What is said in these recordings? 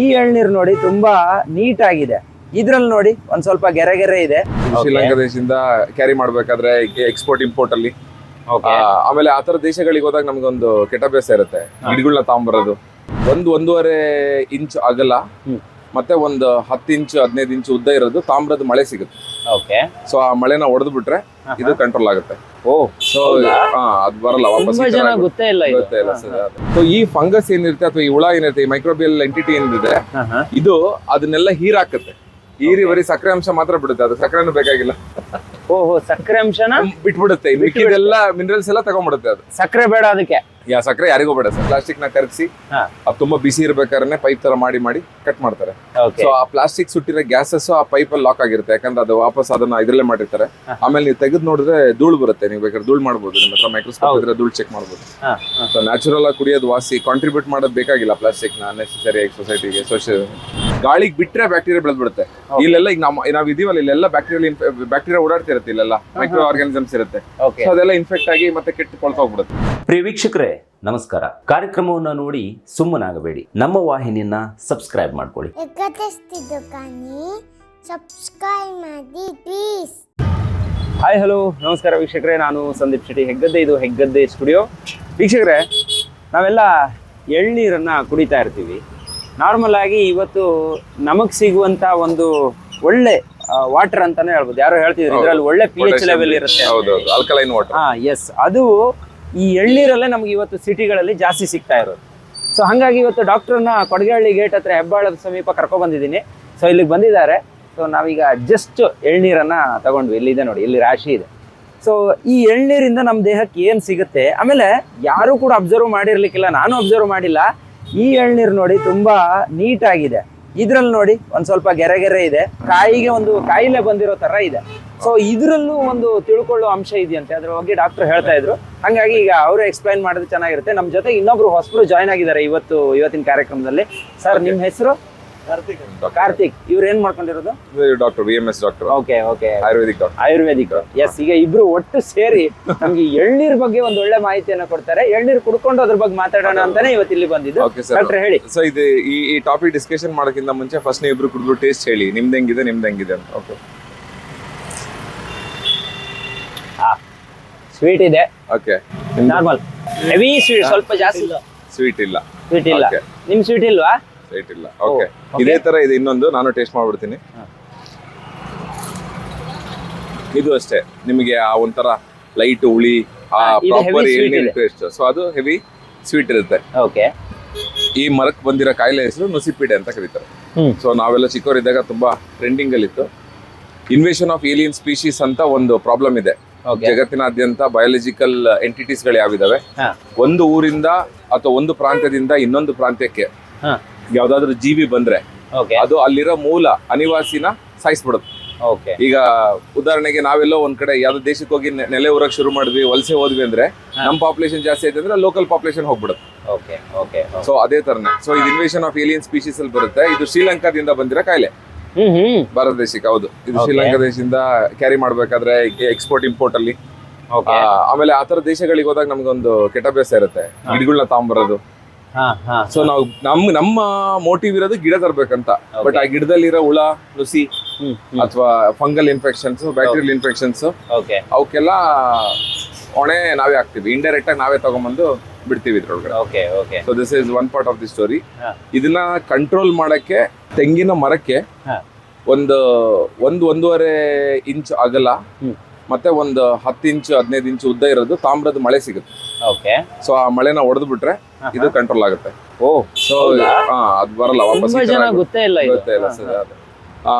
ಈ ಎಳ್ನೀರು ನೋಡಿ ತುಂಬಾ ನೀಟ್ ಆಗಿದೆ. ಇದ್ರಲ್ಲಿ ನೋಡಿ ಒಂದ್ ಸ್ವಲ್ಪ ಗೆರೆ ಗೆರೆ ಇದೆ ಶ್ರೀಲಂಕಾ ದೇಶದಿಂದ ಕ್ಯಾರಿ ಮಾಡ್ಬೇಕಾದ್ರೆ ಎಕ್ಸ್ಪೋರ್ಟ್ ಇಂಪೋರ್ಟ್ ಅಲ್ಲಿ. ಆಮೇಲೆ ಆತರ ದೇಶಗಳಿಗೆ ಹೋದಾಗ ನಮ್ಗೊಂದು ಕೆಟ್ಟ ಅಭ್ಯಾಸ ಇರುತ್ತೆ. ಗಿಡಗಳನ್ನ ತಗೊಂಬರೋದು ಒಂದ್ ಒಂದೂವರೆ ಇಂಚ್ ಅಗಲ. ಮತ್ತೆ ಒಂದು ಹತ್ತು ಇಂಚ್ ಹದಿನೈದು ಇಂಚು ಉದ್ದ ಇರೋದು ತಾಮ್ರದ ಮಳೆ ಸಿಗುತ್ತೆ. ಸೊ ಆ ಮಳೆನ ಹೊಡೆದು ಬಿಟ್ರೆ ಇದು ಕಂಟ್ರೋಲ್ ಆಗುತ್ತೆ. ಓ ಸೊ ಅದು ಬರಲ್ಲ ವಾಪಸ್ ತುಂಬಾ ಈ ಜನ ಗೊತ್ತೇ ಇಲ್ಲ ಇದು ಗೊತ್ತೇ ಇಲ್ಲ ಸೊ ಈ ಫಂಗಸ್ ಏನಿರುತ್ತೆ ಅಥವಾ ಈ ಹುಳ ಏನಿರುತ್ತೆ ಈ ಮೈಕ್ರೋಬಿಯಲ್ ಎಂಟಿಟಿ ಏನಿದೆ ಹಾ, ಹಾ. ಇದು ಅದನ್ನೆಲ್ಲ ಹೀರಾಕತ್ತೆ. ಹೀರಿ ಬರೀ ಸಕ್ಕರೆ ಅಂಶ ಮಾತ್ರ ಬಿಡುತ್ತೆ ಅದು ಸಕ್ಕರೆನೂ ಬೇಕಾಗಿಲ್ಲ. ಓಹೋ ಸಕ್ಕರೆ ಅಂಶನ? ಬಿಟ್ಬಿಡುತ್ತೆ. ಮಿಕ್ಕಿದೆಲ್ಲ ಮಿನರಲ್ಸ್ ಎಲ್ಲ ತಗೊಂಡ್ಬಿಡುತ್ತೆ ಅದು. ಸಕ್ಕರೆ ಬೇಡ ಅದಕ್ಕೆ. ಯಾ ಸಕ್ಕರೆ ಯಾರಿಗೂ ಬೇಡ ಸರ್. ಪ್ಲಾಸ್ಟಿಕ್ನ ಕರಗಿಸಿ. ಅದು ತುಂಬಾ ಬಿಸಿ ಇರ್ಬೇಕಾದ್ರೆ ಪೈಪ್ ತರ ಮಾಡಿ ಮಾಡಿ ಕಟ್ ಮಾಡ್ತಾರೆ. ಸೊ ಆ ಪ್ಲಾಸ್ಟಿಕ್ ಸುಟ್ಟಿರೋ ಗ್ಯಾಸಸ್ ಆ ಪೈಪ್ ಅಲ್ಲಿ ಲಾಕ್ ಆಗಿರುತ್ತೆ. ಯಾಕಂದ್ರೆ ಅದು ವಾಪಸ್ ಅದನ್ನ ಇದ್ರಲ್ಲೇ ಮಾಡಿರ್ತಾರೆ. ಆಮೇಲೆ ನೀವು ತೆಗೆದು ನೋಡಿದ್ರೆ ಧೂಳು ಬರುತ್ತೆ. ನೀವು ಬೇಕಾದ್ರೆ ಧೂಳು ಮಾಡ್ಬೋದು. ನಿಮ್ಮ ಹತ್ರ ಮೈಕ್ರೋಸ್ಕೋಪ್ ಇದ್ರೆ ಧೂಳು ಚೆಕ್ ಮಾಡ್ಬೋದು. ಸೊ ನ್ಯಾಚುರಲ್ ಆಗಿ ಕುಡಿಯೋದು ವಾಸಿ ಕಾಂಟ್ರಿಬ್ಯೂಟ್ ಮಾಡೋದು ಬೇಕಾಗಿಲ್ಲ ಪ್ಲಾಸ್ಟಿಕ್ನ ನೆಸೆಸರಿ ಸೊಸೈಟಿಗೆ ಸೋಷಿಯಲ್ ಗಾಳಿಗೆ ಬಿಟ್ರೆ ಬ್ಯಾಕ್ಟೀರಿಯಾ ಬೆಳೆದ್ಬಿಡುತ್ತೆ. ಇಲ್ಲೆಲ್ಲ ಈಗ ನಮ್ಮ ನಾವು ಇದೀವಲ್ಲ ಇಲ್ಲೆಲ್ಲ ಬ್ಯಾಕ್ಟೀರಿಯಲ್ ಬ್ಯಾಕ್ಟೀರಿಯಾ ಓಡಾಡ್ತಿರುತ್ತೆ ಇಲ್ಲೆಲ್ಲ. ಮೈಕ್ರೋ ಆರ್ಗಾನಿಸಮ್ಸ್ ಇರುತ್ತೆ. ಓಕೆ ಸೊ ಅದೆಲ್ಲ ಇನ್ಫೆಕ್ಟ್ ಆಗಿ ಮತ್ತೆ ಕೆಟ್ಟ ಕೊಳ್ತೋಗ್ಬಿಡುತ್ತೆ ಪ್ರಿಯ ವೀಕ್ಷಕರೇ ನಮಸ್ಕಾರ. ಕಾರ್ಯಕ್ರಮವನ್ನು ನೋಡಿ ಸುಮ್ಮನಾಗಬೇಡಿ. ನಮ್ಮ ವಾಹಿನಿಯನ್ನ ಸಬ್ಸ್ಕ್ರೈಬ್ ಮಾಡ್ಕೊಳ್ಳಿ. ಸಬ್ಸ್ಕ್ರೈಬ್ ಮಾಡಿ ಪ್ಲೀಸ್ ಹಾಯ್ ಹಲೋ ನಮಸ್ಕಾರ ವೀಕ್ಷಕರೇ ನಾನು ಸಂದೀಪ್ ಶೆಟ್ಟಿ ಹೆಗ್ಗದ್ದೆ. ಇದು ಹೆಗ್ಗದ್ದೆ ಸ್ಟುಡಿಯೋ ವೀಕ್ಷಕರೇ ನಾವೆಲ್ಲ ಎಳ್ನೀರನ್ನು ಕುಡಿತಾ ಇರ್ತೀವಿ. ನಾರ್ಮಲ್ ಆಗಿ ಇವತ್ತು ನಮಗ್ ಸಿಗುವಂತ ಒಂದು ಒಳ್ಳೆ ವಾಟರ್ ಅಂತಾನೆ ಹೇಳ್ಬೋದು. ಯಾರೋ ಹೇಳ್ತಿದ್ರು ಇದ್ರಲ್ಲಿ ಒಳ್ಳೆ ಪಿ ಎಚ್ ಲೆವೆಲ್ ಇರುತ್ತೆ ಆಲ್ಕಲೈನ್ ವಾಟರ್ ಹಾ ಎಸ್ ಅದು ಈ ಎಳ್ನೀರಲ್ಲೇ ನಮ್ಗೆ ಇವತ್ತು ಸಿಟಿಗಳಲ್ಲಿ ಜಾಸ್ತಿ ಸಿಗ್ತಾ ಇರೋದು. ಸೊ ಹಾಗಾಗಿ ಇವತ್ತು ಡಾಕ್ಟರ್ನ ಕೊಡಗಹಳ್ಳಿ ಗೇಟ್ ಹತ್ರ ಹೆಬ್ಬಾಳದ ಸಮೀಪ ಕರ್ಕೊಂಡ್ ಬಂದಿದ್ದೀನಿ. ಸೊ ಇಲ್ಲಿಗೆ ಬಂದಿದ್ದಾರೆ. ಸೊ ನಾವೀಗ ಜಸ್ಟ್ ಎಳ್ನೀರನ್ನ ತಗೊಂಡ್ವಿ. ಇಲ್ಲಿದೆ ನೋಡಿ ಇಲ್ಲಿ ರಾಶಿ ಇದೆ. ಸೊ ಈ ಎಳ್ನೀರಿಂದ ನಮ್ಮ ದೇಹಕ್ಕೆ ಏನು ಸಿಗುತ್ತೆ? ಆಮೇಲೆ ಯಾರು ಕೂಡ ಅಬ್ಸರ್ವ್ ಮಾಡಿರ್ಲಿಕ್ಕಿಲ್ಲ ನಾನು ಅಬ್ಸರ್ವ್ ಮಾಡಿಲ್ಲ. ಈ ಎಳ್ನೀರು ನೋಡಿ ತುಂಬಾ ನೀಟ್ ಆಗಿದೆ. ಇದ್ರಲ್ಲಿ ನೋಡಿ ಒಂದ್ ಸ್ವಲ್ಪ ಗೆರೆ ಗೆರೆ ಇದೆ. ಕಾಯಿಗೆ ಒಂದು ಕಾಯಿಲೆ ಬಂದಿರೋ ತರ ಇದೆ. ಸೊ ಇದ್ರಲ್ಲೂ ಒಂದು ತಿಳ್ಕೊಳ್ಳೋ ಅಂಶ ಇದೆಯಂತೆ. ಅದ್ರ ಬಗ್ಗೆ ಡಾಕ್ಟರ್ ಹೇಳ್ತಾ ಇದ್ರು. ಹಂಗಾಗಿ ಈಗ ಅವರು ಎಕ್ಸ್ಪ್ಲೈನ್ ಮಾಡಿದ್ರೆ ಚೆನ್ನಾಗಿರುತ್ತೆ. ನಮ್ಮ ಜೊತೆ ಇನ್ನೊಬ್ರು ಹೊಸಬ್ರು ಜಾಯ್ನ್ ಆಗಿದ್ದಾರೆ ಇವತ್ತು ಇವತ್ತಿನ ಕಾರ್ಯಕ್ರಮದಲ್ಲಿ. ಸರ್ ನಿಮ್ಮ ಹೆಸರು? ಕಾರ್ತಿಕ್. ಇವ್ರು ಏನ್ ಮಾಡ್ಕೊಂಡಿರೋದು? Doctor V M S doctor. Okay okay ayurvedic doctor. Ayurvedic. Yes ಈಗ ಇಬ್ರು ಒಟ್ಟು ಸೇರಿ ನಮ್ಗೆ ಎಳ್ನೀರ್ ಬಗ್ಗೆ ಒಂದು ಒಳ್ಳೆ ಮಾಹಿತಿಯನ್ನ ಕೊಡ್ತಾರೆ. ಎಳ್ನೀರ್ ಕುಡ್ಕೊಂಡು ಅದ್ರ ಬಗ್ಗೆ ಮಾತಾಡೋಣ ಅಂತಾನೆ ಇವತ್ತು ಇಲ್ಲಿ ಬಂದಿದ್ದು. ಓಕೆ ಸರ್ ಡಾಕ್ಟರ್ ಹೇಳಿ. ಸೊ ಇದು ಈ ಈ ಟಾಪಿಕ್ ಡಿಸ್ಕಷನ್ ಮಾಡೋಕ್ಕಿಂತ ಮುಂಚೆ ಫಸ್ಟ್ ನೀವು ಇಬ್ರು ಕುಡಿದ್ರು ಟೇಸ್ಟ್ ಹೇಳಿ. ನಿಮ್ದು ಹೆಂಗಿದೆ ನಿಮ್ದು ಹೆಂಗಿದೆ ಅಂತ. ಓಕೆ ಸ್ವೀಟ್ ಇದೆ. ಓಕೆ ನಾರ್ಮಲ್ ಹೆವಿ ಸ್ವೀಟ್ ಸ್ವಲ್ಪ ಜಾಸ್ತಿ. ಸ್ವೀಟ್ ಇಲ್ಲ. ಸ್ವೀಟ್ ಇಲ್ಲ. ನಿಮ್ ಸ್ವೀಟ್ ಇಲ್ವಾ? ಸ್ವೀಟ್ ಇಲ್ಲ. ಓಕೆ ಇದೇ ತರ ಇದೆ ಇನ್ನೊಂದು. ನಾನು ಟೇಸ್ಟ್ ಮಾಡ್ಬಿಡ್ತೀನಿ. ಇದು ಅಷ್ಟೇ. ನಿಮಗೆ ಆ ಒಂಥರ ಲೈಟ್ ಹುಳಿ ಆ ಪ್ರಾಪರ್ ಏನಿ. ಟೇಸ್ಟ್ ಸೊ ಅದು ಹೆವಿ ಸ್ವೀಟ್ ಇರುತ್ತೆ. ಓಕೆ ಈ ಮರಕ್ಕೆ ಬಂದಿರೋ ಕಾಯಿಲೆ ಹೆಸರು ನುಸಿಪೀಡೆ ಅಂತ ಕರೀತಾರೆ. ಸೊ ನಾವೆಲ್ಲ ಚಿಕ್ಕವರಿದ್ದಾಗ ತುಂಬಾ ಟ್ರೆಂಡಿಂಗ್ ಅಲ್ಲಿ ಇತ್ತು ಇನ್ವೇಷನ್ ಆಫ್ ಏಲಿಯನ್ ಸ್ಪೀಶೀಸ್ ಅಂತ ಒಂದು ಪ್ರಾಬ್ಲಮ್ ಇದೆ. ಜಗತ್ತಿನಾದ್ಯಂತ ಬಯಾಲಜಿಕಲ್ ಎಂಟಿಟೀಸ್ಗಳು ಯಾವಿದಾವೆ? ಒಂದು ಊರಿಂದ ಅಥವಾ ಒಂದು ಪ್ರಾಂತ್ಯದಿಂದ ಇನ್ನೊಂದು ಪ್ರಾಂತ್ಯಕ್ಕೆ ಯಾವ್ದಾದ್ರು ಜೀವಿ ಬಂದ್ರೆ ಓಕೆ ಅದು ಅಲ್ಲಿರೋ ಮೂಲ ಅನಿವಾಸಿನ ಸಾಯಿಸ್ಬಿಡುತ್ತೆ. ಓಕೆ ಈಗ ಉದಾಹರಣೆಗೆ ನಾವೆಲ್ಲೋ ಒಂದ್ ಕಡೆ ಯಾವ್ದೋ ದೇಶಕ್ಕೆ ಹೋಗಿ ನೆ- ನೆಲೆ ಊರಕ್ ಶುರು ಮಾಡಿದ್ವಿ ವಲಸೆ ಹೋದ್ವಿ ಅಂದ್ರೆ ನಮ್ ಪಾಪ್ಯುಲೇಷನ್ ಜಾಸ್ತಿ ಆಯ್ತು ಅಂದ್ರೆ ಲೋಕಲ್ ಪಾಪ್ಯುಲೇಷನ್ ಹೋಗ್ಬಿಡುತ್ತೆ. ಓಕೆ ಓಕೆ ಸೊ ಅದೇ ತರನೇ. ಸೊ ಇದು ಇನ್ವೇಷನ್ ಆಫ್ ಏಲಿಯನ್ ಸ್ಪೀಶೀಸ್ ಅಲ್ಲಿ ಬರುತ್ತೆ. ಇದು ಶ್ರೀಲಂಕಾದಿಂದ ಬಂದಿರೋ ಕಾಯಿಲೆ. ಹ್ಮ್ ಹ್ಮ್ ಭಾರತ ದೇಶಕ್ಕೆ ಹೌದು. ಇದು. ಶ್ರೀಲಂಕಾ ದೇಶದಿಂದ ಕ್ಯಾರಿ ಮಾಡ್ಬೇಕಾದ್ರೆ ಎಕ್ಸ್ಪೋರ್ಟ್ ಇಂಪೋರ್ಟ್ ಅಲ್ಲಿ. ಆ, ಆಮೇಲೆ ಆತರ ದೇಶಗಳಿಗೆ ಹೋದಾಗ ನಮ್ಗೊಂದು ಕೆಟ್ಟ ಅಭ್ಯಾಸ ಇರುತ್ತೆ. ಗಿಡಗಳನ್ನ ತಗೊಂಬರೋದು ಸೊ ನಾವು ನಮ್ ನಮ್ಮ ಮೋಟಿವ್ ಇರೋದು ಗಿಡ ತರ್ಬೇಕಂತ. ಬಟ್ ಆ ಗಿಡದಲ್ಲಿರೋ ಹುಳ ನುಸಿ ಅಥವಾ ಫಂಗಲ್ ಇನ್ಫೆಕ್ಷನ್ಸ್ ಬ್ಯಾಕ್ಟೀರಿಯಲ್ ಇನ್ಫೆಕ್ಷನ್ಸ್ ಅವಕ್ಕೆಲ್ಲ ಹೊಣೆ ನಾವೇ ಹಾಕ್ತಿವಿ. ಇಂಡೈರೆಕ್ಟ್ ಆಗಿ ನಾವೇ ತಗೊಂಡ್ಬಂದು ಬಿಡ್ತೀವಿ ಇದ್ರೊಳಗಡೆ. Okay okay so this is one part of the story ಇದನ್ನ ಕಂಟ್ರೋಲ್ ಮಾಡಕ್ಕೆ ತೆಂಗಿನ ಮರಕ್ಕೆ. ಒಂದು ಒಂದು ಒಂದೂವರೆ ಇಂಚ್ ಅಗಲ. ಮತ್ತೆ ಒಂದು ಹತ್ತು ಇಂಚು ಹದಿನೈದು ಇಂಚು ಉದ್ದ ಇರೋದು ತಾಮ್ರದ ಮಳೆ ಸಿಗುತ್ತೆ. ಸೊ ಆ ಮಳೆನ ಹೊಡೆದು ಬಿಟ್ರೆ ಇದು ಕಂಟ್ರೋಲ್ ಆಗುತ್ತೆ. ಓ ಸೊ ಅದು ಬರಲ್ಲ ವಾಪಸ್ ತುಂಬಾ ಈ ತರ ಆಗುತ್ತೆ. ಗೊತ್ತೇ ಇಲ್ಲ ಇದು. ಗೊತ್ತೇ ಇಲ್ಲ ಸರ್ ಅದು. ಆ,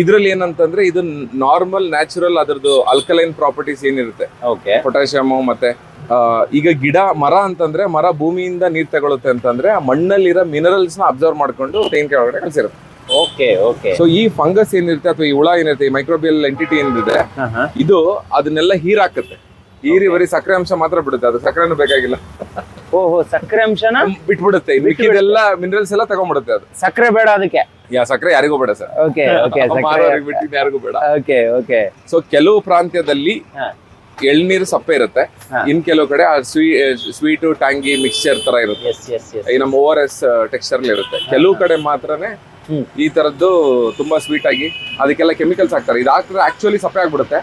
ಇದ್ರಲ್ಲಿ ಏನಂತಂದ್ರೆ ಇದು ನಾರ್ಮಲ್ ನ್ಯಾಚುರಲ್ ಅದರದ್ದು ಅಲ್ಕಲೈನ್ ಪ್ರಾಪರ್ಟೀಸ್ ಏನಿರುತ್ತೆ. ಓಕೆ ಪೊಟ್ಯಾಷಿಯಮ್ ಮತ್ತೆ ಆ, ಈಗ ಗಿಡ ಮರ ಅಂತಂದ್ರೆ ಮರ ಭೂಮಿಯಿಂದ ನೀರ್ ತಗೊಳುತ್ತೆ ಅಂತಂದ್ರೆ ಆ ಮಣ್ಣಲ್ಲಿರೋ ಮಿನರಲ್ಸ್ನ ಅಬ್ಸರ್ವ್ ಮಾಡ್ಕೊಂಡು ತೆಂಗಿನಕಾಯಿ ಒಳಗಡೆ ಕಳ್ಸಿರುತ್ತೆ. ಓಕೆ ಓಕೆ ಸೊ ಈ ಫಂಗಸ್ ಏನಿರುತ್ತೆ ಅಥವಾ ಈ ಹುಳ ಏನಿರುತ್ತೆ ಈ ಮೈಕ್ರೋಬಿಯಲ್ ಎಂಟಿಟಿ ಏನಿದೆ ಇದು ಅದನ್ನೆಲ್ಲ ಹೀರಾಕತ್ತೆ. ಹೀರಿ ಬರೀ ಸಕ್ಕರೆ ಅಂಶ ಮಾತ್ರ ಬಿಡುತ್ತೆ ಅದು ಸಕ್ಕರೆನೂ ಬೇಕಾಗಿಲ್ಲ. ಓಹೋ ಸಕ್ಕರೆ ಅಂಶನ? ಬಿಟ್ಬಿಡುತ್ತೆ. ಮಿಕ್ಕಿದೆಲ್ಲ ಮಿನರಲ್ಸ್ ಎಲ್ಲ ತಗೊಂಡ್ಬಿಡುತ್ತೆ ಅದು. ಸಕ್ಕರೆ ಬೇಡ ಅದಕ್ಕೆ. ಯಾ ಸಕ್ಕರೆ ಯಾರಿಗೂ ಬೇಡ ಸರ್. ಓಕೆ ಓಕೆ ಬಿಟ್ಟಿದ್ದು ಯಾರಿಗೂ ಬೇಡ. Okay okay. ಸೊ ಕೆಲವು ಪ್ರಾಂತ್ಯದಲ್ಲಿ ಎಳ್ನೀರ್ ಸಪ್ಪೆ ಇರುತ್ತೆ. ಇನ್ ಕೆಲವು ಕಡೆ ಸ್ವೀ ಸ್ವೀಟು ಟ್ಯಾಂಗಿ ಮಿಕ್ಸ್ಚರ್ ತರ ಇರುತ್ತೆ. ನಮ್ಮ ಓ ಆರ್ ಎಸ್ ಟೆಕ್ಸ್ಚರ್ ಇರುತ್ತೆ. ಕೆಲವು ಕಡೆ ಮಾತ್ರನೇ ಈ ತರದ್ದು ತುಂಬಾ ಸ್ವೀಟ್ ಆಗಿ ಅದಕ್ಕೆಲ್ಲ ಕೆಮಿಕಲ್ಸ್ ಹಾಕ್ತಾರೆ. ಇದು ಹಾಕಿದ್ರೆ ಆಕ್ಚುಲಿ ಸಪ್ಪೆ ಆಗ್ಬಿಡುತ್ತೆ.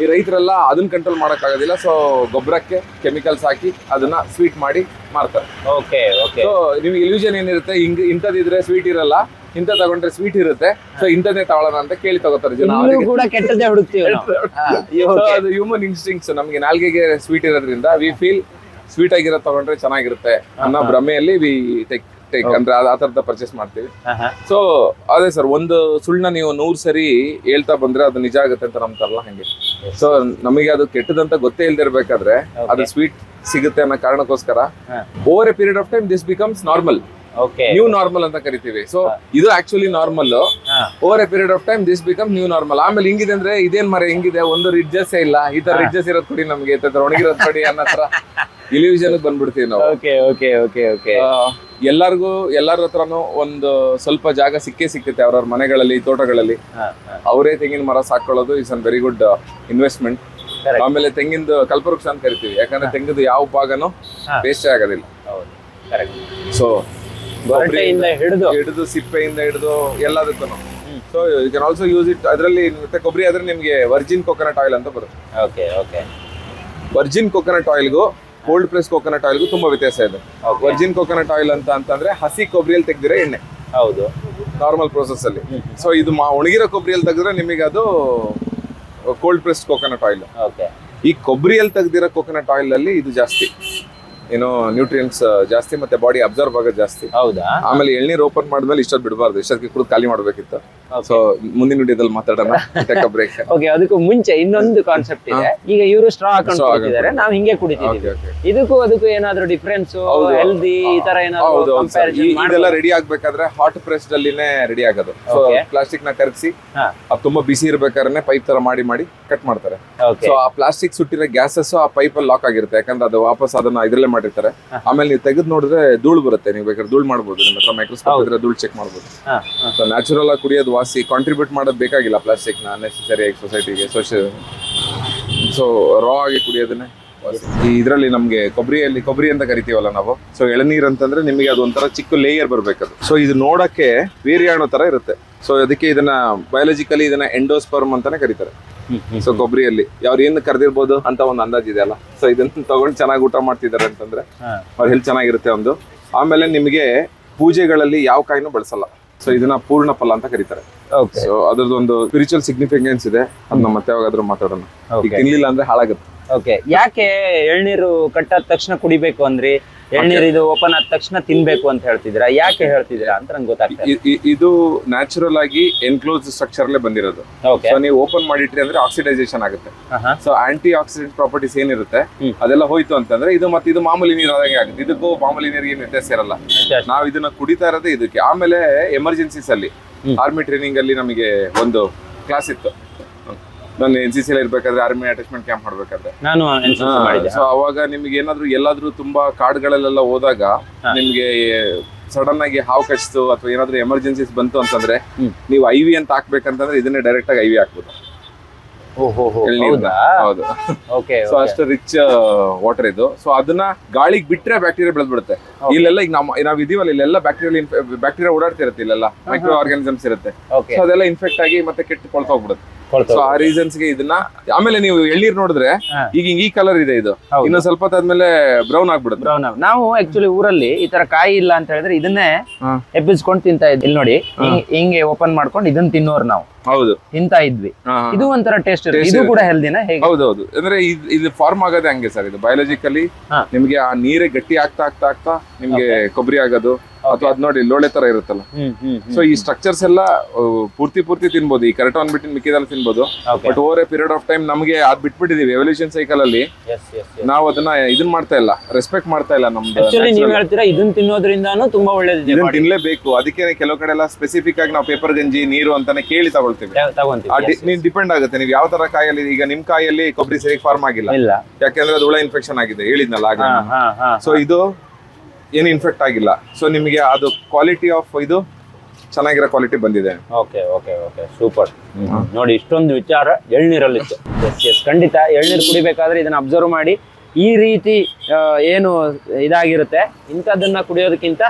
ಈ ರೈತರೆಲ್ಲ ಅದನ್ನ ಕಂಟ್ರೋಲ್ ಮಾಡಕ್ ಆಗೋದಿಲ್ಲ ಸೊ ಗೊಬ್ಬರಕ್ಕೆ ಕೆಮಿಕಲ್ಸ್ ಹಾಕಿ ಅದನ್ನ ಸ್ವೀಟ್ ಮಾಡಿ ಮಾರ್ತಾರೆ. ಓಕೆ ಓಕೆ ಸೊ ನಿಮ್ಗೆ ಇಲ್ಯೂಷನ್ ಏನಿರುತ್ತೆ? ಹಿಂಗ್ ಇಂಥದ್ದಿದ್ರೆ ಸ್ವೀಟ್ ಇರಲ್ಲ. ಇಂತ ತಗೊಂಡ್ರೆ ಸ್ವೀಟ್ ಇರುತ್ತೆ. ಸೊ ಇಂಥದ್ದೇ ತಗೊಳ್ಳೋಣ ಅಂತ ಕೇಳಿ ತಗೋತಾರೆ ಜನ ಕೂಡ ಕೆಟ್ಟದ್ದೇ ಹುಡುಕ್ತೀವಿ So, ಅದು ಹ್ಯೂಮನ್ ಇನ್ಸ್ಟಿಂಕ್ಸ್ ನಮಗೆ ನಾಲ್ಗೆಗೆ ಸ್ವೀಟ್ ಇರೋದ್ರಿಂದ ವಿ ಫೀಲ್ ಸ್ವೀಟ್ ಆಗಿರೋ ತಗೊಂಡ್ರೆ ಚೆನ್ನಾಗಿರುತ್ತೆ ಅನ್ನೋ ಭ್ರಮೆಯಲ್ಲಿ ವಿ ಟೇಕ್ ಟೇಕ್ ಅಂದ್ರೆ ಆ ತರದ ಪರ್ಚೇಸ್ ಮಾಡ್ತೀವಿ. ಸೊ ಅದೇ ಸರ್ ಒಂದು ಸುಳ್ಳನ್ನ ನೀವು ನೂರ್ ಸರಿ ಹೇಳ್ತಾ ಬಂದ್ರೆ ಅದು ನಿಜ ಆಗುತ್ತೆ ಅಂತ ನಂಬ್ತಾರಲ್ಲ ಹಂಗೆ. ಸೊ ನಮಗೆ ಅದು ಕೆಟ್ಟದಂತ ಗೊತ್ತೇ ಇಲ್ದಿರ್ಬೇಕಾದ್ರೆ ಅದು ಸ್ವೀಟ್ ಸಿಗುತ್ತೆ ಅನ್ನೋ ಕಾರಣಕ್ಕೋಸ್ಕರ over a period of time this becomes normal new normal ಅಂತ ಕರಿತೀವಿ. ಸೊ ಇದು actually normal over a period of time this become new normal ಆಮೇಲೆ ಹಿಂಗಿದೆ ಅಂದ್ರೆ ಇದೇನ್ ಮರ ಹಿಂಗಿದೆ ಒಂದು ರಿಡ್ಜಸ್ ಇಲ್ಲ. ಈ ತರ ರಿಡ್ಜಸ್ ಇರೋದ್ ಕೊಡಿ ನಮ್ಗೆ ಒಣಗಿರೋದ್ ಕೊಡಿ ಅನ್ನೋ ತರ ಬಂದ್ಬಿಡ್ತೀವಿ ನಾವು. ಎಲ್ಲರಿಗೂ ಎಲ್ಲರ ಹತ್ರನೂ ಒಂದು ಸ್ವಲ್ಪ ಜಾಗ ಸಿಕ್ಕೇ ಸಿಕ್ಕುತ್ತೆ ಅವ್ರವ್ರ ಮನೆಗಳಲ್ಲಿ ತೋಟಗಳಲ್ಲಿ. ಅವರೇ ತೆಂಗಿನ ಮರ ಸಾಕೊಳ್ಳೋದು is an very good investment ಆಮೇಲೆ ತೆಂಗಿಂದು ಕಲ್ಪವೃಕ್ಷ ಅಂತ ಕರಿತೀವಿ. ಯಾಕಂದ್ರೆ ತೆಂಗಿದ ಯಾವ ಭಾಗನೂ. ವೇಸ್ಟ್ ಆಗೋದಿಲ್ಲ. ಸೊ ಹಿಡಿದು. ಹಿಡಿದು ಸಿಪ್ಪೆಯಿಂದ ಹಿಡಿದು ಎಲ್ಲದಕ್ಕೂ so you can also use it ಅದರಲ್ಲಿ ಮತ್ತೆ ಕೊಬ್ಬರಿ ಆದ್ರೆ ನಿಮಗೆ ವರ್ಜಿನ್ ಕೊಕೊನಟ್ ಆಯಿಲ್ ಅಂತ ಬರುತ್ತೆ. ಓಕೆ ಓಕೆ ವರ್ಜಿನ್ ಕೊಕೊನಟ್ ಆಯಿಲ್ಗೂ ಕೋಲ್ಡ್ ಪ್ರೆಸ್ ಕೋಕೋನಟ್ ಆಯಿಲ್ಗೂ ತುಂಬಾ ವ್ಯತ್ಯಾಸ ಇದೆ. ವರ್ಜಿನ್ ಕೋಕೋನಟ್ ಆಯಿಲ್ ಅಂತ ಅಂತಂದ್ರೆ ಹಸಿ ಕೊಬ್ಬರಿಯಲ್ಲಿ ತೆಗ್ದಿರೋ ಎಣ್ಣೆ. ಹೌದು. ನಾರ್ಮಲ್ ಪ್ರೋಸೆಸ್ ಅಲ್ಲಿ. ಸೊ ಇದು ಮಾ ಒಣಗಿರೋ ಕೊಬ್ಬರಿಯಲ್ಲಿ ತೆಗೆದ್ರೆ ನಿಮಗೆ ಅದು cold press coconut oil okay ಈ ಕೊಬ್ಬರಿಯಲ್ಲಿ ತೆಗ್ದಿರೋ ಕೋಕೋನಟ್ ಆಯಿಲ್ ಅಲ್ಲಿ ಇದು ಜಾಸ್ತಿ. ಏನೋ ನ್ಯೂಟ್ರಿಯನ್ಸ್ ಜಾಸ್ತಿ ಮತ್ತೆ ಬಾಡಿ ಅಬ್ಸರ್ವ್ ಆಗೋದು ಜಾಸ್ತಿ. ಹೌದಾ? ಆಮೇಲೆ ಎಳ್ನೀರು ಓಪನ್ ಮಾಡಿದ್ಮೇಲೆ ಇಷ್ಟೊತ್ತು ಬಿಡಬಾರ್ದು. ಇಷ್ಟೊತ್ತಿಗೆ ಕುಡಿದು ಖಾಲಿ ಮಾಡ್ಬೇಕಿತ್ತು. ಸೊ ಮುಂದಿನ ವಿಡಿಯೋದಲ್ಲಿ ಮಾತಾಡೋಣ. ಬ್ರೇಕ್ ಓಕೆ ಅದಕ್ಕೂ ಮುಂಚೆ ಇನ್ನೊಂದು ಕಾನ್ಸೆಪ್ಟ್ ಇದೆ. ಈಗ ಇವರು ಸ್ಟ್ರಾ ಹಾಕೊಂಡು ಕುಡಿತಿದ್ದಾರೆ ನಾವು ಹಿಂಗೆ ಕುಡಿತಿದ್ದೀವಿ. ಇದಕ್ಕೂ ಅದಕ್ಕೂ ಏನಾದ್ರೂ ಡಿಫ್ರೆನ್ಸ್ ಹೆಲ್ದಿ ಈ ತರ ಏನಾದ್ರು ರೆಡಿ ಆಗ್ಬೇಕಾದ್ರೆ ಹಾಟ್ ಪ್ರೆಸ್ ಅಲ್ಲಿನೇ ರೆಡಿ ಆಗೋದು. ಪ್ಲಾಸ್ಟಿಕ್ನ ಕರಗಿಸಿ ಅದು ತುಂಬಾ ಬಿಸಿ ಇರ್ಬೇಕಾದ್ರೆ ಪೈಪ್ ತರ ಮಾಡಿ ಮಾಡಿ ಕಟ್ ಮಾಡ್ತಾರೆ. ಸೊ ಆ ಪ್ಲಾಸ್ಟಿಕ್ ಸುಟ್ಟಿರೋ ಗ್ಯಾಸಸ್ ಆ ಪೈಪ್ ಅಲ್ಲಿ ಲಾಕ್ ಆಗಿರುತ್ತೆ. ಯಾಕಂದ್ರೆ ಅದು ವಾಪಸ್ ಅದನ್ನ ಇದ್ರಲ್ಲೇ ಮಾಡಿರ್ತಾರೆ. ಆಮೇಲೆ ನೀವು ತೆಗೆದು ನೋಡಿದ್ರೆ ಧೂಳು ಬರುತ್ತೆ. ನೀವು ಬೇಕಾದ್ರೆ ಧೂಳು ಮಾಡ್ಬೋದು. ನಿಮ್ಮ ಹತ್ರ ಮೈಕ್ರೋಸ್ಕೋಪ್ ಇದ್ರೆ ಧೂಳು ಚೆಕ್ ಮಾಡ್ಬೋದು. ಸೊ ನ್ಯಾಚುರಲ್ ಆಗಿ ಕುಡಿಯೋದು ವಾಸಿ ಕಾಂಟ್ರಿಬ್ಯೂಟ್ ಮಾಡೋದು ಬೇಕಾಗಿಲ್ಲ ಪ್ಲಾಸ್ಟಿಕ್ನ ನೆಸೆಸರಿ ಆಗಿ ಸೊಸೈಟಿಗೆ ಸೋಷಿಯಲ್ ಸೊ ರಾ ಆಗಿ ಕುಡಿಯೋದನ್ನೇ ಈ ಇದರಲ್ಲಿ ನಮಗೆ ಕೊಬ್ಬರಿಯಲ್ಲಿ ಕೊಬ್ಬರಿ ಅಂತ ಕರಿತೀವಲ್ಲ ನಾವು? ಸೊ ಎಳನೀರು ಅಂತಂದ್ರೆ ನಿಮಗೆ ಅದು ಒಂಥರ ಚಿಕ್ಕ ಲೇಯರ್ ಬರಬೇಕದು ಸೊ ಇದು ನೋಡಕ್ಕೆ ವೀರ್ಯಾಣು ಥರ ಇರುತ್ತೆ. ಸೊ ಅದಕ್ಕೆ ಇದನ್ನ ಬಯಾಲಜಿಕಲಿ ಇದನ್ನ ಎಂಡೋಸ್ಪರ್ಮ್ ಅಂತಾನೆ ಕರೀತಾರೆ. ಸೊ ಕೊಬ್ಬರಿಯಲ್ಲಿ ಅವ್ರು ಏನು ಕರೆದಿರ್ಬೋದು ಅಂತ ಒಂದು ಅಂದಾಜು ಇದೆ ಅಲ್ಲ? ಸೊ ಇದನ್ನ ತಗೊಂಡು ಚೆನ್ನಾಗಿ ಊಟ ಮಾಡ್ತಿದ್ದಾರೆ ಅಂತಂದ್ರೆ ಅವ್ರು ಅವ್ರ ಹೆಲ್ತ್ ಚೆನ್ನಾಗಿರುತ್ತೆ ಒಂದು. ಆಮೇಲೆ ನಿಮಗೆ ಪೂಜೆಗಳಲ್ಲಿ ಯಾವ ಕಾಯಿನೂ ಬಳಸಲ್ಲ. ಸೊ ಇದನ್ನ ಪೂರ್ಣ ಫಲ ಅಂತ ಕರೀತಾರೆ. ಸೊ ಅದ್ರದ್ದು ಒಂದು ಸ್ಪಿರಿಚುವಲ್ ಸಿಗ್ನಿಫಿಕೆನ್ಸ್ ಇದೆ ಅದನ್ನ ಮತ್ತೆ ಯಾವಾಗಾದ್ರೂ ಮಾತಾಡೋಣ. ಈಗ. ತಿನ್ಲಿಲ್ಲ ಅಂದ್ರೆ ಹಾಳಾಗುತ್ತೆ. ಓಕೆ ಯಾಕೆ ಎಳ್ನೀರು ಕಟ್ಟಾದ ತಕ್ಷಣ ಕುಡಿಬೇಕು ಅಂದ್ರಿ? ಎಳ್ನೀರು ಇದು ಓಪನ್ ಆದ ತಕ್ಷಣ ತಿನ್ಬೇಕು ಅಂತ ಹೇಳ್ತಿದ್ದೀರಾ? ಯಾಕೆ ಹೇಳ್ತಿದ್ದೀರಾ ಅಂತ ನಂಗೆ ಗೊತ್ತಾಗ್ತದೆ ಇ- ಇ- ಇದು ನ್ಯಾಚುರಲ್ ಆಗಿ ಎನ್ಕ್ಲೋಸ್ ಸ್ಟ್ರಕ್ಚರ್ ಅಲ್ಲೇ ಬಂದಿರೋದು. ಓಕೆ ಸೊ ನೀವು ಓಪನ್ ಮಾಡಿಟ್ರಿ ಅಂದ್ರೆ ಆಕ್ಸಿಡೈಸೇಷನ್ ಆಗುತ್ತೆ. ಸೊ ಆಂಟಿ ಆಕ್ಸಿಡೆಂಟ್ ಪ್ರಾಪರ್ಟೀಸ್ ಏನಿರುತ್ತೆ? ಹ್ಮ್. ಅದೆಲ್ಲ ಹೋಯ್ತು ಅಂತಂದ್ರೆ ಇದು ಮತ್ತೆ ಇದು ಮಾಮೂಲಿ ನೀರು ಆದಂಗೆ ಆಗುತ್ತೆ. ಇದಕ್ಕೂ ಮಾಮೂಲಿ ನೀರಿಗೆ ಏನು ವ್ಯತ್ಯಾಸ ಇರಲ್ಲ. ನಾವ್ ಇದನ್ನ ಕುಡಿತಾ ಇರೋದೇ ಇದಕ್ಕೆ. ಆಮೇಲೆ ಎಮರ್ಜೆನ್ಸೀಸ್ ಅಲ್ಲಿ. ಹ್ಮ್. ಆರ್ಮಿ ಟ್ರೈನಿಂಗ್ ಅಲ್ಲಿ ನಮಗೆ ಒಂದು ಕ್ಲಾಸ್ ಇತ್ತು. ನಾನು ಎನ್ ಸಿ ಸಿ ಇರ್ಬೇಕಾದ್ರೆ ಆರ್ಮಿ ಅಟ್ಯಾಚ್ಮೆಂಟ್ ಕ್ಯಾಂಪ್ ಮಾಡ್ಬೇಕಾದ್ರೆ. ನಾನು NCC ಮಾಡಿದ್ದೆ. ಸೊ ಅವಾಗ ನಿಮ್ಗೆ ಏನಾದ್ರು ಎಲ್ಲಾದ್ರೂ ತುಂಬಾ ಕಾಡುಗಳಲ್ಲೆಲ್ಲ ಹೋದಾಗ. ನಿಮ್ಗೆ ಸಡನ್ ಆಗಿ ಹಾವು ಕಚ್ಚಿತು ಅಥವಾ ಏನಾದ್ರು ಎಮರ್ಜೆನ್ಸೀಸ್ ಬಂತು ಅಂತಂದ್ರೆ. ನೀವು ಐ ವಿ ಅಂತ ಹಾಕ್ಬೇಕಂತಂದ್ರೆ ಇದನ್ನೇ ಡೈರೆಕ್ಟ್ ಆಗಿ ಐ ವಿ ಹಾಕ್ಬೋದು. ಓಹೋ ಎಳ್ನೀರ್ನ. ಹೌದಾ? ಹೌದು. ಓಕೆ ಸೊ ಅಷ್ಟು ರಿಚ್ ವಾಟರ್ ಇದು. ಸೊ ಅದನ್ನ ಗಾಳಿಗೆ ಬಿಟ್ರೆ ಬ್ಯಾಕ್ಟೀರಿಯಾ ಬೆಳೆದ್ಬಿಡುತ್ತೆ. ಇಲ್ಲೆಲ್ಲ ಈಗ ನಮ್ಮ ನಾವ್ ಇದೀವಲ್ಲ ಇಲ್ಲೆಲ್ಲ ಬ್ಯಾಕ್ಟೀರಿಯಲ್ ಬ್ಯಾಕ್ಟೀರಿಯಾ ಓಡಾಡ್ತಿರುತ್ತೆ ಇಲ್ಲೆಲ್ಲ ಮೈಕ್ರೋ ಆರ್ಗಾನಿಸಮ್ಸ್ ಇರುತ್ತೆ. ಓಕೆ ಸೊ ಅದೆಲ್ಲ ಇನ್ಫೆಕ್ಟ್ ಆಗಿ ಮತ್ತೆ ಕೆಟ್ಟು ಕೊಳ್ತಾ ಹೋಗ್ಬಿಡುತ್ತೆ ಸೊ ಆ ರೀಸನ್ಸ್ಗೆ ಇದನ್ನ ಆಮೇಲೆ ನೀವು ಎಳ್ನೀರ್ ನೋಡಿದ್ರೆ ಈಗ ಹಿಂಗ್ ಈ ಕಲರ್ ಇದೆ ಇದು. ಇನ್ನು ಸ್ವಲ್ಪ ಹೊತ್ತಾದ್ಮೇಲೆ ಬ್ರೌನ್ ಆಗ್ಬಿಡುತ್ತೆ. ಬ್ರೌನ್ ನಾವು ಆಕ್ಚುಲಿ ಊರಲ್ಲಿ ಈ ತರ ಕಾಯಿ ಇಲ್ಲ ಅಂತ ಹೇಳಿದ್ರೆ ಇದನ್ನೇ. ಎಬ್ಬಿಸ್ಕೊಂಡು ತಿಂತಾ ಇದ್ವಿ. ಇಲ್ಲಿ ನೋಡಿ ಹಿಂಗ್- ಹಿಂಗೆ ಓಪನ್ ಮಾಡ್ಕೊಂಡು ಇದನ್ನ ತಿನ್ನೋರು ನಾವು. ಹೌದು. ತಿಂತಾ ಇದ್ವಿ. ಇದು ಒಂಥರ ಟೇಸ್ಟ್ ಇದು. ಕೂಡ ಹೆಲ್ದಿನ ಹೌದು ಹೌದೌದು. ಅಂದ್ರೆ ಇದ್- ಇದು ಫಾರ್ಮ್ ಆಗೋದೇ ಹಂಗೆ ಸರ್ ಇದು. ಬಯಾಲಜಿಕಲಿ. ನಿಮ್ಗೆ ಆ ನೀರೇ ಗಟ್ಟಿ ಆಗ್ತಾ ಆಗ್ತಾ ಆಗ್ತಾ ನಿಮ್ಗೆ ಕೊಬ್ಬರಿ ಆಗೋದು ಅಥವಾ ಅದ್ ನೋಡಿ ಲೋಳೆ ತರ ಇರುತ್ತಲ್ಲ. ಸೊ ಈ ಸ್ಟ್ರಕ್ಚರ್ಸ್ ಎಲ್ಲ ಪೂರ್ತಿ ಪೂರ್ತಿ ತಿನ್ಬೋದು. ಈ ಕರೆಕ್ಟ್ ಬಿಟ್ಟು ಮಿಕ್ಕಿದಲ್ಲಿ ತಿನ್ಬೋದು. But over a period of time ನಮಗೆ ಅದ್ ಬಿಟ್ಬಿಟ್ಟಿದೀವಿ. ಎವಲ್ಯೂಷನ್ ಸೈಕಲ್ ಅಲ್ಲಿ ನಾವು ಅದನ್ನ ಇದನ್ ಮಾಡ್ತಾ ಇಲ್ಲ. ರೆಸ್ಪೆಕ್ಟ್ ಮಾಡ್ತಾ ಇಲ್ಲ ನಮ್ದು ನೀವ್ ಹೇಳ್ತೀರಾ ಇದನ್ ತಿನ್ನೋದ್ರಿಂದಾನು ತುಂಬಾ ಒಳ್ಳೇದು. ತಿನ್ಲೇಬೇಕು. ಅದಕ್ಕೆ ಕೆಲವು ಕಡೆ ಎಲ್ಲ ಸ್ಪೆಸಿಫಿಕ್ ಆಗಿ ನಾವು ಪೇಪರ್ ಗಂಜಿ ನೀರು ಅಂತಾನೆ ಕೇಳಿ ತಗೊಳ್ತೀವಿ. ನೀವು ಆ ಡಿ- yes. ನೀನ್ ಡಿಪೆಂಡ್ ಆಗುತ್ತೆ. ನೀವು ಯಾವ ತರ ಕಾಯಲ್ಲಿ ಈಗ ನಿಮ್ ಕಾಯಲ್ಲಿ ಕೊಬ್ಬರಿ ಸರಿ ಫಾರ್ಮ್ ಆಗಿಲ್ಲ. ಇಲ್ಲ. ಯಾಕೆಂದ್ರೆ ಅದು ಹುಳ ಇನ್ಫೆಕ್ಷನ್ ಆಗಿದೆ ಹೇಳಿದ್ನಲ್ಲ ಆಗ ಹಾ ಹಾ ಹಾ ಸೊ ಇದು ಏನು ಇನ್ಫೆಕ್ಟ್ ಆಗಿಲ್ಲ. ಸೊ ನಿಮಗೆ ಅದು ಕ್ವಾಲಿಟಿ ಆಫ್ ಇದು ಚೆನ್ನಾಗಿರೋ ಕ್ವಾಲಿಟಿ ಬಂದಿದೆ. Okay okay okay. ಸೂಪರ್ ನೋಡಿ ಇಷ್ಟೊಂದು ವಿಚಾರ ಎಳ್ನೀರಲ್ಲಿತ್ತು ಎಸ್ ಎಸ್ ಖಂಡಿತ ಎಳ್ನೀರು ಕುಡಿಬೇಕಾದ್ರೆ ಇದನ್ನ ಅಬ್ಸರ್ವ್ ಮಾಡಿ ಈ ರೀತಿ ಆ, ಏನು ಇದಾಗಿರುತ್ತೆ ಇಂಥದ್ದನ್ನ ಕುಡಿಯೋದಕ್ಕಿಂತ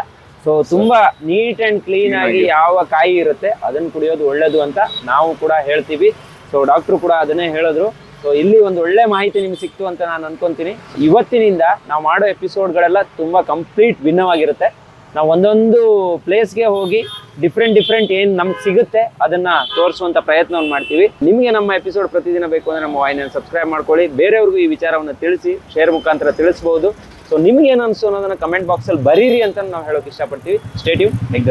ಸೊ ತುಂಬಾ ನೀಟ್ ಅಂಡ್ ಕ್ಲೀನ್ ಆಗಿ ಯಾವ ಕಾಯಿ ಇರುತ್ತೆ ಅದನ್ನ ಕುಡಿಯೋದು ಒಳ್ಳೇದು ಅಂತ ನಾವು ಕೂಡ ಹೇಳ್ತೀವಿ. ಸೊ ಡಾಕ್ಟ್ರು ಕೂಡ ಅದನ್ನೇ ಹೇಳಿದ್ರು. ಸೊ ಇಲ್ಲಿ ಒಂದು ಒಳ್ಳೆ ಮಾಹಿತಿ ನಿಮ್ಗೆ ಸಿಕ್ತು ಅಂತ ನಾನು ಅನ್ಕೊಂತೀನಿ. ಇವತ್ತಿನಿಂದ ನಾವು ಮಾಡೋ ಎಪಿಸೋಡ್ಗಳೆಲ್ಲ ತುಂಬಾ ಕಂಪ್ಲೀಟ್ ಭಿನ್ನವಾಗಿರುತ್ತೆ. ನಾವು ಒಂದೊಂದು ಪ್ಲೇಸ್ಗೆ ಹೋಗಿ ಡಿಫ್ರೆಂಟ್ ಡಿಫ್ರೆಂಟ್ ಏನು ನಮ್ಗೆ ಸಿಗುತ್ತೆ ಅದನ್ನ ತೋರಿಸುವಂತ ಪ್ರಯತ್ನವನ್ನು ಮಾಡ್ತೀವಿ. ನಿಮಗೆ ನಮ್ಮ ಎಪಿಸೋಡ್ ಪ್ರತಿದಿನ ಬೇಕು ಅಂದ್ರೆ ನಮ್ಮ ವಾಹಿನಿಯನ್ನು ಸಬ್ಸ್ಕ್ರೈಬ್ ಮಾಡ್ಕೊಳ್ಳಿ. ಬೇರೆಯವ್ರಿಗೂ ಈ ವಿಚಾರವನ್ನು ತಿಳಿಸಿ ಶೇರ್ ಮುಖಾಂತರ ತಿಳಿಸ್ಬೋದು. ಸೊ ನಿಮ್ಗೆ ಏನು ಅನ್ಸು ಅನ್ನೋದನ್ನ ಕಮೆಂಟ್ ಬಾಕ್ಸಲ್ಲಿ ಬರೀರಿ ಅಂತ ನಾವು ಹೇಳೋಕೆ ಇಷ್ಟಪಡ್ತೀವಿ. Statue make